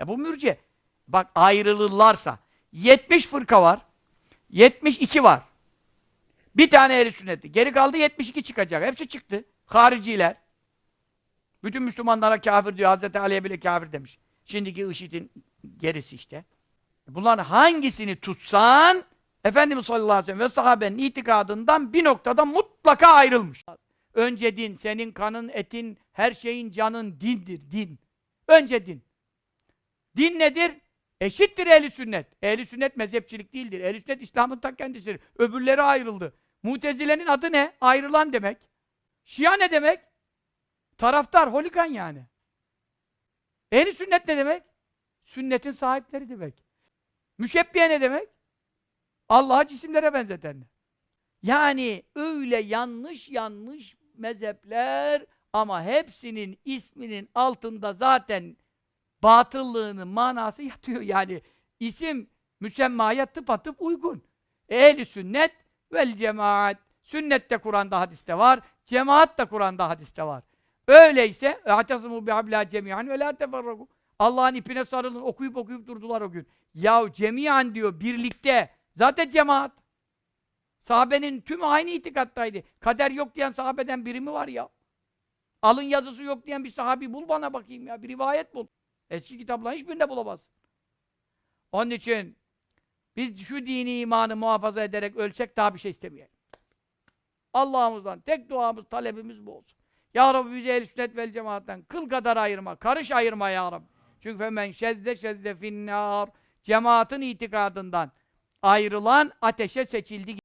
E bu mürce. Bak ayrılırlarsa 70 fırka var. 72 var. Bir tane ehli sünnetti. Geri kaldı 72 çıkacak. Hepsi çıktı. Hariciler. Bütün Müslümanlara kafir diyor. Hazreti Ali'ye bile kafir demiş. Şimdiki IŞİD'in gerisi işte. Bunların hangisini tutsan Efendimiz sallallahu aleyhi ve sellem ve sahabenin itikadından bir noktada mutlaka ayrılmış. Önce din, senin kanın, etin, her şeyin canın dindir, din. Önce din. Din nedir? Eşittir ehli sünnet. Ehli sünnet mezhepçilik değildir. Ehli sünnet İslam'ın ta kendisidir. Öbürleri ayrıldı. Mutezile'nin adı ne? Ayrılan demek. Şia ne demek? Taraftar, holigan yani. Ehli sünnet ne demek? Sünnetin sahipleri demek. Müşebbiye ne demek? Allah'a cisimlere benzetenler. Yani öyle yanlış yanlış mezhepler ama hepsinin isminin altında zaten batıllığının manası yatıyor. Yani isim müsemmaya tıpatıp uygun. Ehli sünnet vel cemaat. Sünnet de Kur'an'da hadiste var. Cemaat de Kur'an'da hadiste var. Öyleyse اَعْتَصِمُوا بِعَبْلَا جَمِيعًا وَلَا تَفَرَّقُوا Allah'ın ipine sarılın, okuyup okuyup durdular o gün. Yahu cemiyan diyor, birlikte. Zaten cemaat. Sahabenin tümü aynı itikattaydı. Kader yok diyen sahabeden biri mi var ya? Alın yazısı yok diyen bir sahabi bul bana bakayım ya. Bir rivayet bul. Eski kitapların hiçbirinde bulamaz. Onun için biz şu dini imanı muhafaza ederek ölsek daha bir şey istemeyelim. Allah'ımızdan tek duamız, talebimiz bu olsun. Ya Rabbi bizi ehl sünnet vel cemaatten kıl kadar ayırma, karış ayırma ya Rabbi. Çünkü femen şedde şedde finnâr. Cemaatin itikadından ayrılan ateşe seçildi